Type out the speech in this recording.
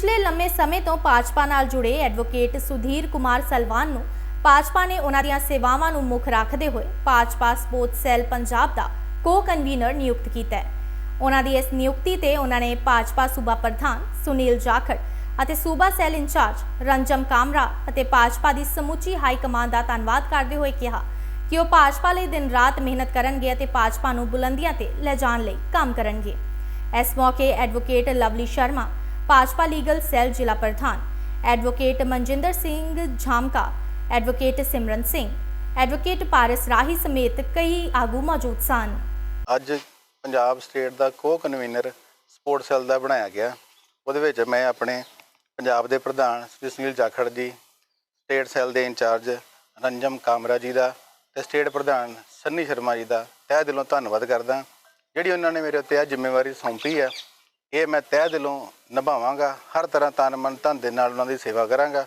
ਪਿਛਲੇ ਲੰਮੇ ਸਮੇਂ ਤੋਂ ਭਾਜਪਾ ਨਾਲ ਜੁੜੇ ਐਡਵੋਕੇਟ ਸੁਧੀਰ ਕੁਮਾਰ ਸਲਵਾਨ ਨੂੰ ਭਾਜਪਾ ਨੇ ਉਹਨਾਂ ਦੀਆਂ ਸੇਵਾਵਾਂ ਨੂੰ ਮੁੱਖ ਰੱਖਦੇ ਹੋਏ ਭਾਜਪਾ ਸਪੋਰਟਸ ਸੈੱਲ ਪੰਜਾਬ ਦਾ ਕੋ-ਕਨਵੀਨਰ ਨਿਯੁਕਤ ਕੀਤਾ ਹੈ। ਉਹਨਾਂ ਦੀ ਇਸ ਨਿਯੁਕਤੀ ਤੇ ਉਹਨਾਂ ਨੇ ਭਾਜਪਾ ਸੂਬਾ ਪ੍ਰਧਾਨ ਸੁਨੀਲ ਜਾਖੜ ਅਤੇ ਸੂਬਾ ਸੈੱਲ ਇੰਚਾਰਜ ਰੰਜਮ ਕਾਮਰਾ ਅਤੇ ਭਾਜਪਾ ਦੀ ਸਮੁੱਚੀ ਹਾਈ ਕਮਾਂਡ ਦਾ ਧੰਨਵਾਦ ਕਰਦੇ ਹੋਏ ਕਿਹਾ ਕਿ ਉਹ ਭਾਜਪਾ ਲਈ ਦਿਨ ਰਾਤ ਮਿਹਨਤ ਕਰਨਗੇ ਅਤੇ ਭਾਜਪਾ ਨੂੰ ਬੁਲੰਦੀਆਂ ਤੇ ਲੈ ਜਾਣ ਲਈ ਕੰਮ ਕਰਨਗੇ। ਇਸ ਮੌਕੇ advocate Lovely Sharma Bhajpa legal cell ਜ਼ਿਲ੍ਹਾ ਪ੍ਰਧਾਨ, advocate Manjinder Singh Jhamka, advocate Simran Singh, advocate Paras Rahi ਸਮੇਤ ਕਈ ਆਗੂ ਮੌਜੂਦ ਸਨ। ਅੱਜ ਪੰਜਾਬ ਸਟੇਟ ਦਾ ਕੋ ਕਨਵੀਨਰ ਸਪੋਰਟ ਸੈੱਲ ਦਾ ਬਣਾਇਆ ਗਿਆ। ਉਹਦੇ ਵਿੱਚ ਮੈਂ ਆਪਣੇ ਪੰਜਾਬ ਦੇ ਪ੍ਰਧਾਨ ਸ੍ਰੀ ਸੁਨੀਲ ਜਾਖੜ ਜੀ, ਸਟੇਟ ਸੈੱਲ ਦੇ ਇੰਚਾਰਜ ਰੰਜਮ ਕਾਮਰਾ ਜੀ ਦਾ ਤੇ ਸਟੇਟ ਪ੍ਰਧਾਨ ਸੰਨੀ ਸ਼ਰਮਾ ਜੀ ਦਾ ਤਹਿ ਦਿਲੋਂ ਧੰਨਵਾਦ ਕਰਦਾ। ਜਿਹੜੀ ਉਹਨਾਂ ਨੇ ਮੇਰੇ ਉੱਤੇ ਇਹ ਜ਼ਿੰਮੇਵਾਰੀ ਸੌਂਪੀ ਹੈ ਇਹ ਮੈਂ ਤਹਿ ਦਿਲੋਂ ਨਿਭਾਵਾਂਗਾ, ਹਰ ਤਰ੍ਹਾਂ ਤਨ ਮਨ ਧਨ ਦੇ ਨਾਲ ਉਹਨਾਂ ਦੀ ਸੇਵਾ ਕਰਾਂਗਾ।